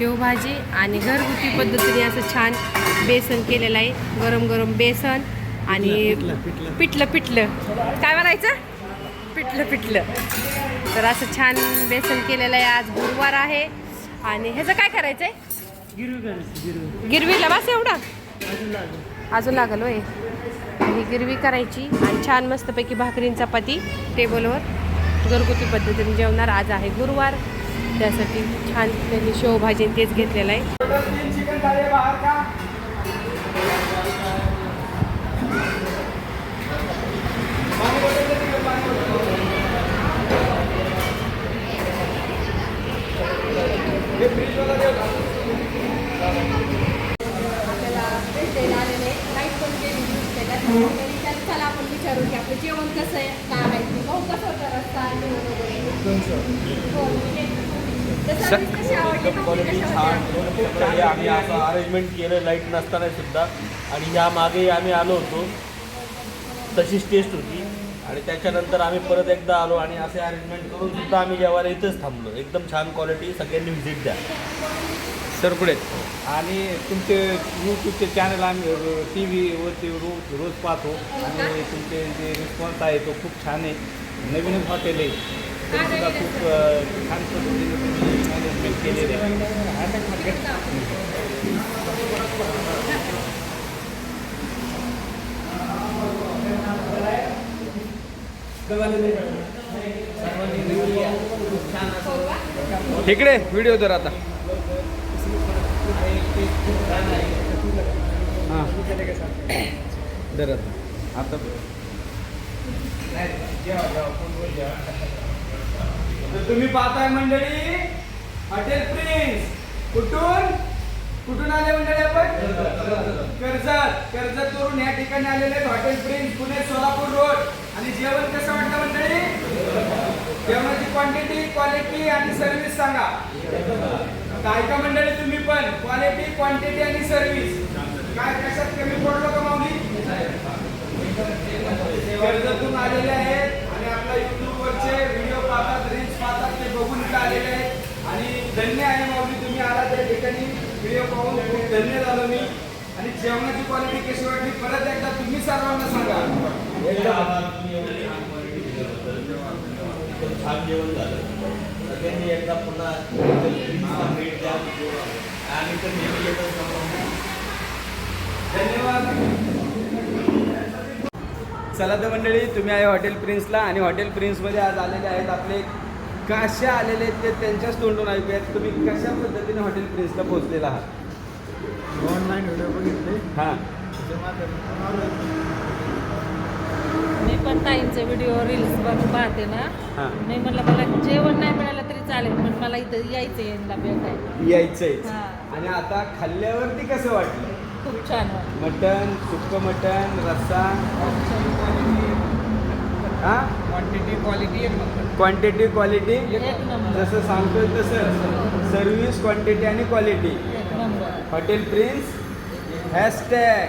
शेवभाजी आणि घरगुती पद्धतीने असं छान बेसन केलेलं आहे. गरम गरम बेसन आणि पिठलं पिठलं. काय म्हणायचं? पिठलं पिठलं. तर असं छान बेसन केलेलं आहे. आज गुरुवार आहे. आणि ह्याचं काय करायचं आहे गिरवीला बस एवढं? अजून लागल होय. ही गिरवी करायची आणि छान मस्तपैकी भाकरीन चपाती टेबलवर घरगुती पद्धतीने जेवणार. आज आहे गुरुवार. त्यासाठी छान त्यांनी शेवभाजी आणि तेच घेतलेलं आहे. आपल्याला भेटायला आलेले लाइट पण केली दिसते चला आपण विचारू की आपलं जेवण कसं आहे काय माहिती भाऊ कसं होतं रस्ता क्वालिटी छान. आम्ही असं अरेंजमेंट केलं लाइट नसताना सुद्धा. आणि ह्या मागे आम्ही आलो होतो. तशीच टेस्ट होती. आणि त्याच्यानंतर आम्ही परत एकदा आलो आणि असे अरेंजमेंट करून सुद्धा आम्ही जेवायला इथंच थांबलो. एकदम छान क्वालिटी सगळ्यांनी व्हिजिट द्या. सर पुढे आणि तुमचे यूट्यूबचे चॅनल आम्ही टी व्हीवरती रोज रोज पाहतो. आणि तुमचे जे रिस्पॉन्स आहे तो खूप छान आहे. नवीनच हॉटेल आहे. खूप छान पद्धतीने तुम्ही केलेले इकडे व्हिडिओ तर आता. हां. आता. तर तुम्ही पाहताय मंडळी? हॉटेल प्रिन्स कुठून? कुठून आले मंडळी आपण? कर्जत. कर्जत करून या ठिकाणी आलेले आहेत hotel prince Pune Solapur road. आणि जेवण कसं वाटतं मंडळी? जेवणाची क्वांटिटी क्वालिटी आणि सर्व्हिस सांगा. काय का मंडळी तुम्ही पण? क्वालिटी क्वांटिटी आणि सर्व्हिस काय कशात कमी पडलो का माऊली? कर्जतून आलेले आहेत आणि आपल्या युट्यूब वरचे व्हिडिओ पाहतात रील्स पाहतात ते बघून इथे आलेले आहेत आणि धन्य आहे माऊली तुम्ही आला त्या ठिकाणी. व्हिडिओ पाहून खूप धन्य झालो मी. आणि जेवणाची क्वालिटी कशी वाटली? परत एकदा तुम्ही सर्वांना सांगा. छान जेवण झालं. सगळ्यांनी एकदा पुन्हा भेट द्या. आणि तर नेहमी येत असतो. धन्यवाद. चला तर मंडळी तुम्ही आहे हॉटेल प्रिन्सला. आणि हॉटेल प्रिन्समध्ये आज आलेले आहेत आपले कशा आलेले आहेत ते त्यांच्याच तोंडून ऐकूयात तुम्ही कशा पद्धतीने हॉटेल प्रिन्सला पोहोचलेला आहात? ऑनलाईन व्हिडिओ बघितले. हां. मी पण ताईंचे व्हिडिओ रील्स बघून पाहते ना. हां. मी म्हटलं मला जेवण नाही मिळालं तरी चालेल पण मला इथं यायचं यांना भेटायला. यायचंय. हां. आणि आता खाल्ल्यावरती कसं वाटलं? खूप छान मटन सुक्क मटन रस्सा? क्वालिटी एक नंबर क्वांटिटी क्वालिटी एक नंबर जसं सांगतोय तसं. सर्व्हिस क्वांटिटी आणि क्वालिटी एक नंबर हॉटेल प्रिन्स हॅशटॅग